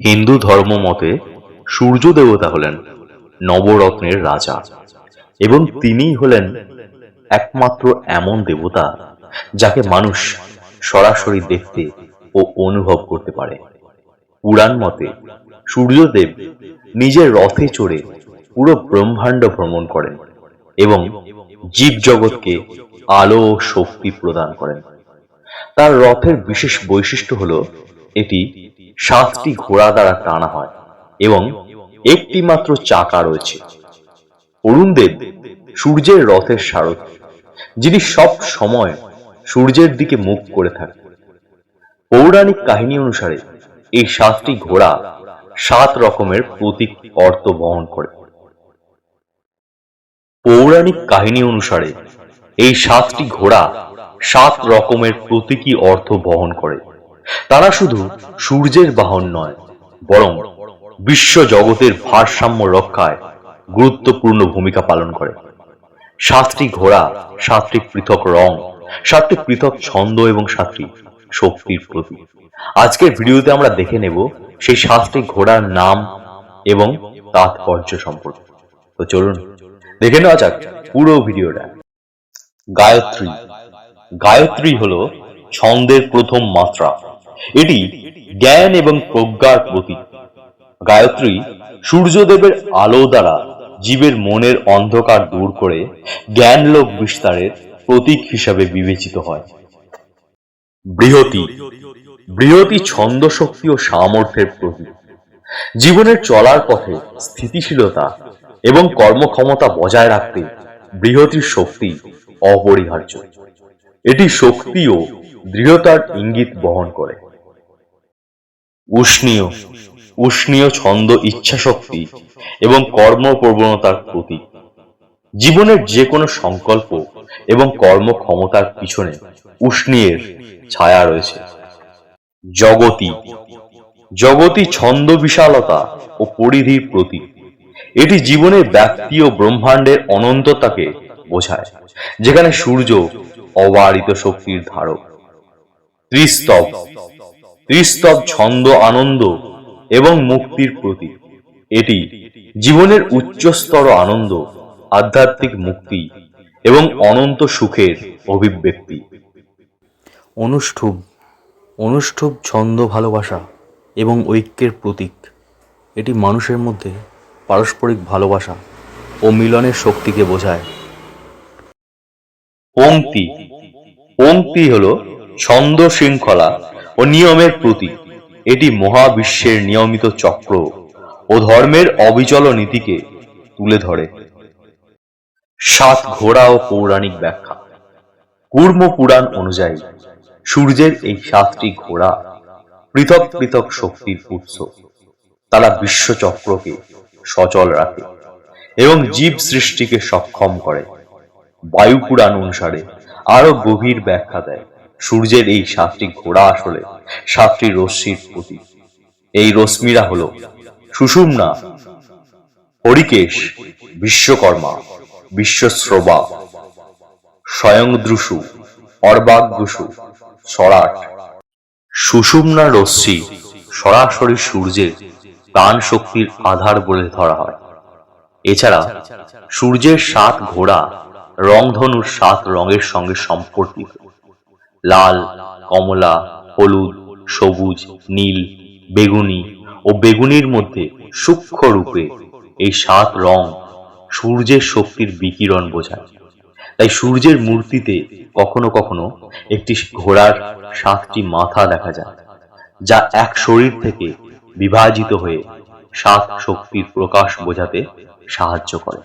হিন্দু ধর্ম মতে সূর্য দেবতা হলেন নবরত্নের রাজা এবং তিনিই হলেন একমাত্র এমন দেবতা যাকে মানুষ সরাসরি দেখতে ও অনুভব করতে পারে। পুরাণ মতে সূর্যদেব নিজের রথে চড়ে পুরো ব্রহ্মাণ্ড ভ্রমণ করেন এবং জীবজগৎকে আলো ও শক্তি প্রদান করেন। তার রথের বিশেষ বৈশিষ্ট্য হলো এটি সাতটি ঘোড়া দ্বারা টানা হয় এবং একটি মাত্র চাকা রয়েছে। অরুণদেব সূর্যের রথের সারথি, যিনি সব সময় সূর্যের দিকে মুখ করে থাকেন। পৌরাণিক কাহিনী অনুসারে এই সাতটি ঘোড়া সাত রকমের প্রতীক অর্থ বহন করে। পৌরাণিক কাহিনী অনুসারে এই সাতটি ঘোড়া সাত রকমের প্রতীকী অর্থ বহন করে। তারা শুধু সূর্যের বাহন নয়, বরং বিশ্ব জগতের ভারসাম্য রক্ষায় গুরুত্বপূর্ণ ভূমিকা পালন করে। সাতটি ঘোড়া, সাতটি পৃথক রং, সাতটি পৃথক ছন্দ এবং সাতটি শক্তির প্রতীক। আজকের ভিডিওতে আমরা দেখে নেব সেই সাতটি ঘোড়ার নাম এবং তাৎপর্য সম্পর্কে। তো চলুন, দেখে নেওয়া যাক পুরো ভিডিওটা। গায়ত্রী। গায়ত্রী হলো ছন্দের প্রথম মাত্রা। এটি জ্ঞান এবং প্রজ্ঞার প্রতীক। গায়ত্রী সূর্যদেবের আলো দ্বারা জীবের মনের অন্ধকার দূর করে জ্ঞান লোক বিস্তারের প্রতীক হিসাবে বিবেচিত হয়। বৃহতি। বৃহতি ছন্দ শক্তি ও সামর্থ্যের প্রতীক। জীবনের চলার পথে স্থিতিশীলতা এবং কর্মক্ষমতা বজায় রাখতে বৃহতির শক্তি অপরিহার্য। এটি শক্তি ও দৃঢ়তার ইঙ্গিত বহন করে। উষ্ণীয় উষ্ণীয় ছন্দ ইচ্ছা শক্তি এবং কর্মপ্রবণতার প্রতীক। জীবনের যে কোনো সংকল্প এবং কর্মক্ষমতার পিছনে উষ্ণীয়ের ছায়া রয়েছে। জগতি জগতি ছন্দ বিশালতা ও পরিধির প্রতীক। এটি জীবনের ব্যক্তি ও ব্রহ্মাণ্ডের অনন্ততাকে বোঝায়, যেখানে সূর্য অবারিত শক্তির ধারক। ত্রিস্তব ত্রিস্তব ছন্দ আনন্দ এবং মুক্তির প্রতীক। এটি জীবনের উচ্চস্তর আনন্দ আধ্যাত্মিক মুক্তি এবং অনন্ত সুখের অভিব্যক্তি। অনুষ্ঠুব অনুষ্ঠুব ছন্দ ভালোবাসা এবং ঐক্যের প্রতীক। এটি মানুষের মধ্যে পারস্পরিক ভালোবাসা ও মিলনের শক্তিকে বোঝায়। পংক্তি পংক্তি হল ছন্দ শৃঙ্খলা ও নিয়মের প্রতীক। এটি মহাবিশ্বের নিয়মিত চক্র ও ধর্মের অবিচল নীতিকে তুলে ধরে। সাত ঘোড়া ও পৌরাণিক ব্যাখ্যা। কুর্ম পুরাণ অনুযায়ী, সূর্যের এই সাতটি ঘোড়া পৃথক পৃথক শক্তির উৎস। তারা বিশ্বচক্রকে সচল রাখে এবং জীব সৃষ্টিকে সক্ষম করে। বায়ু পুরাণ অনুসারে আরও গভীর ব্যাখ্যা দেয়। সূর্যের এই সাতটি ঘোড়া আসলে সাতটি রশ্মির প্রতীক। এই রশ্মিরা হল সুষুম্না, হরিকেশ, বিশ্বকর্মা, বিশ্বশ্রবা স্বয়ংদ্রুষু অর্বাগ্যসু সরাট। সুষুম্না রশ্মি সরাসরি সূর্যের প্রাণ শক্তির আধার বলে ধরা হয়। এছাড়া সূর্যের সাত ঘোড়া রংধনুর সাত রঙের সঙ্গে সম্পর্কিত। লাল, কমলা, হলুদ, সবুজ, নীল, বেগুনি ও বেগুনির মধ্যে সূক্ষ্ম রূপে এই সাত রং সূর্যের শক্তির বিকিরণ বোঝায়। তাই সূর্যের মূর্তিতে কখনো কখনো একটি ঘোড়ার সাতটি মাথা দেখা যায়, যা এক শরীর থেকে বিভাজিত হয়ে সাত শক্তির প্রকাশ বোঝাতে সাহায্য করে।